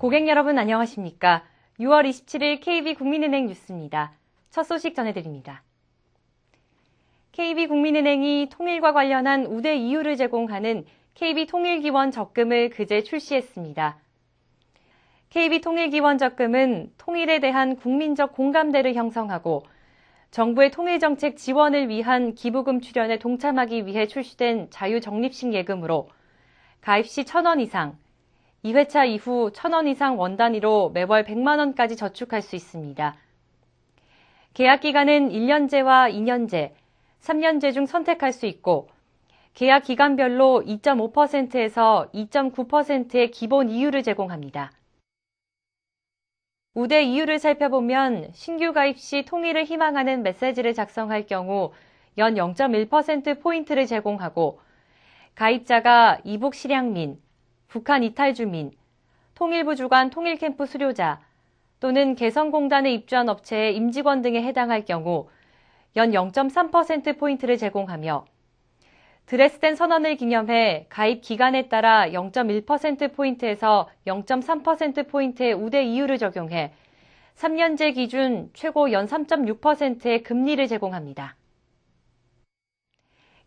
고객 여러분 안녕하십니까? 6월 27일 KB국민은행 뉴스입니다. 첫 소식 전해드립니다. KB국민은행이 통일과 관련한 우대 이유를 제공하는 KB통일기원 적금을 그제 출시했습니다. KB통일기원 적금은 통일에 대한 국민적 공감대를 형성하고 정부의 통일정책 지원을 위한 기부금 출연에 동참하기 위해 출시된 자유적립식 예금으로 가입 시 1,000원 이상, 2회차 이후 1,000원 이상 원 단위로 매월 100만 원까지 저축할 수 있습니다. 계약 기간은 1년제와 2년제, 3년제 중 선택할 수 있고 계약 기간별로 2.5%에서 2.9%의 기본 이율을 제공합니다. 우대 이유를 살펴보면 신규 가입 시 통일을 희망하는 메시지를 작성할 경우 연 0.1%포인트를 제공하고 가입자가 이북 실향민, 북한 이탈 주민, 통일부 주관 통일캠프 수료자 또는 개성공단에 입주한 업체의 임직원 등에 해당할 경우 연 0.3%포인트를 제공하며 드레스덴 선언을 기념해 가입 기간에 따라 0.1%포인트에서 0.3%포인트의 우대 이율을 적용해 3년제 기준 최고 연 3.6%의 금리를 제공합니다.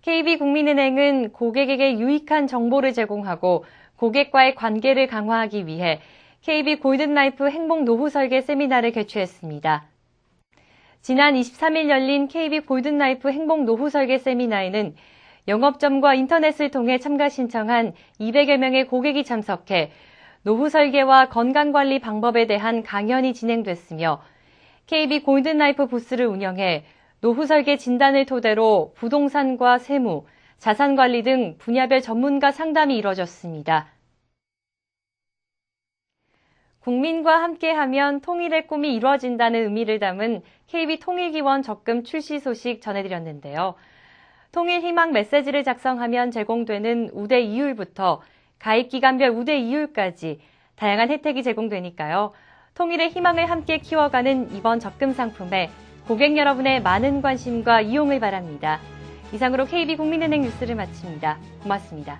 KB국민은행은 고객에게 유익한 정보를 제공하고 고객과의 관계를 강화하기 위해 KB 골든라이프 행복 노후 설계 세미나를 개최했습니다. 지난 23일 열린 KB 골든라이프 행복 노후 설계 세미나에는 영업점과 인터넷을 통해 참가 신청한 200여 명의 고객이 참석해 노후 설계와 건강관리 방법에 대한 강연이 진행됐으며 KB 골든라이프 부스를 운영해 노후 설계 진단을 토대로 부동산과 세무, 자산관리 등 분야별 전문가 상담이 이뤄졌습니다. 국민과 함께하면 통일의 꿈이 이루어진다는 의미를 담은 KB 통일기원 적금 출시 소식 전해드렸는데요. 통일 희망 메시지를 작성하면 제공되는 우대 이율부터 가입 기간별 우대 이율까지 다양한 혜택이 제공되니까요. 통일의 희망을 함께 키워가는 이번 적금 상품에 고객 여러분의 많은 관심과 이용을 바랍니다. 이상으로 KB 국민은행 뉴스를 마칩니다. 고맙습니다.